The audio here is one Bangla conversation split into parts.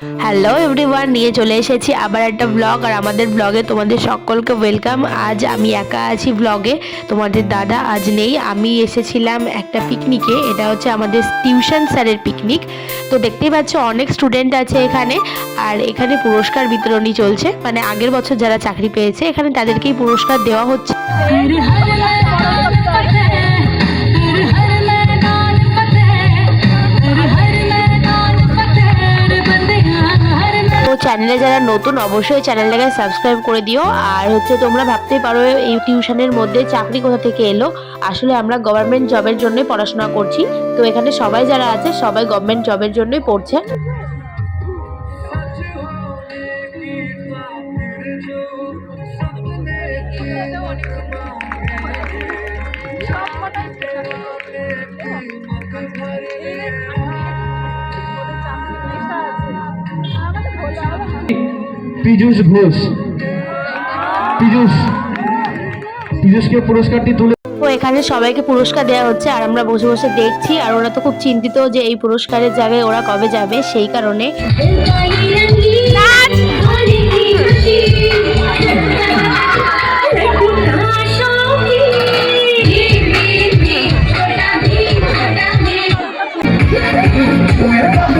হ্যালো এভরিওয়ান নিয়ে চলে এসেছি আবার একটা ব্লগ আর আমাদের ব্লগে তোমাদের সকলকে ওয়েলকাম আজ আমি একা আছি ব্লগে তোমাদের দাদা আজ নেই। আমি এসেছিলাম একটা পিকনিকে এটা হচ্ছে আমাদের টিউশন স্যারের পিকনিক তো দেখতেই পাচ্ছ অনেক স্টুডেন্ট আছে এখানে আর এখানে পুরস্কার বিতরণী চলছে। মানে আগের বছর যারা চাকরি পেয়েছে, এখানে তাদেরকেই পুরস্কার দেওয়া হচ্ছে। চ্যানেলে যারা নতুন, অবশ্যই চ্যানেলটাকে সাবস্ক্রাইব করে দিও। আর হচ্ছে তোমরা ভাবতেই পারো, এই টিউশনের মধ্যে চাকরি কোথা থেকে এলো? আসলে আমরা গভর্নমেন্ট জবের জন্যই পড়াশোনা করছি। তো এখানে সবাই যারা আছে, সবাই গভর্নমেন্ট জবের জন্যই পড়ছে। পীযূষ ঘোষ। পীযূষ। পীযূষকে পুরস্কারটি তুলে তো এখানে সবাইকে পুরস্কার দেওয়া হচ্ছে আর আমরা বসে বসে দেখছি আর ওরা তো খুব চিন্তিত যে এই পুরস্কারের জায়গায় ওরা কবে যাবে সেই কারণে। काली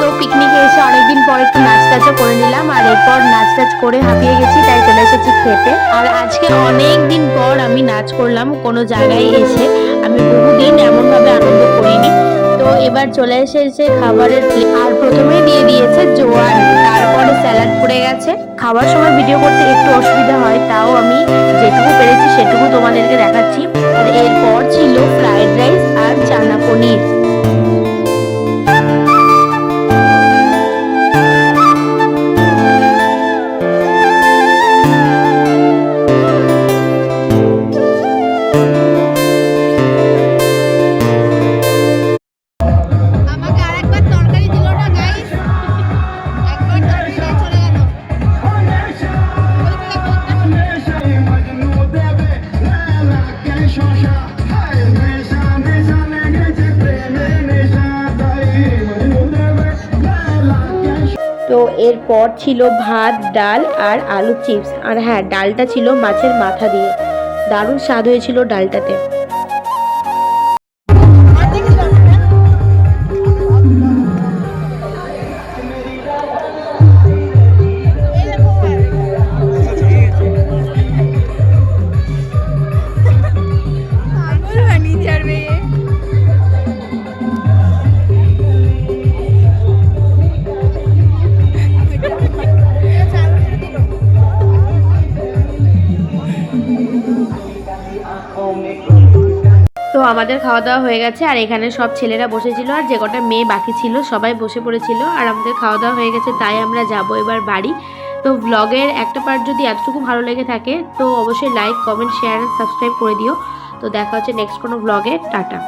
তো পিকনিকে এসে অনেকদিন পর একটু নাচ টাচও করে নিলাম, আর এরপর নাচ টাচ করে হাঁপিয়ে গেছি, তাই চলে এসেছি খেতে। আর আজকে অনেক দিন পর আমি নাচ করলাম, কোনো জায়গায় এসে আমি বহুদিন এমনভাবে আনন্দ করিনি। তো এবার চলে এসেছে খাবারের আর প্রথমেই দিয়ে দিয়েছে জোয়ান তারপরে স্যালাড পড়ে গেছে। খাবার সময় ভিডিও করতে একটু অসুবিধা হয়, তাও আমি যেটুকু পেরেছি সেটুকু তোমাদেরকে দেখাচ্ছি। তো এরপর ছিল ভাত, ডাল আর আলু চিপস আর হ্যাঁ ডালটা ছিল মাছের মাথা দিয়ে। দারুণ স্বাদ হয়েছিল ডালটাতে। আমাদের খাওয়া দাওয়া হয়ে গেছে, আর এখানে সব ছেলেরা বসেছিল, আর যে কটা মেয়ে বাকি ছিল সবাই বসে পড়েছিল, আর আমাদের খাওয়া দাওয়া হয়ে গেছে, তাই আমরা যাব এবার বাড়ি। তো ব্লগের একটা পার্ট যদি এতটুকু ভালো লেগে থাকে, তো অবশ্যই লাইক কমেন্ট শেয়ার সাবস্ক্রাইব করে দিও। তো দেখা হচ্ছে নেক্সট কোনো ব্লগে টাটা।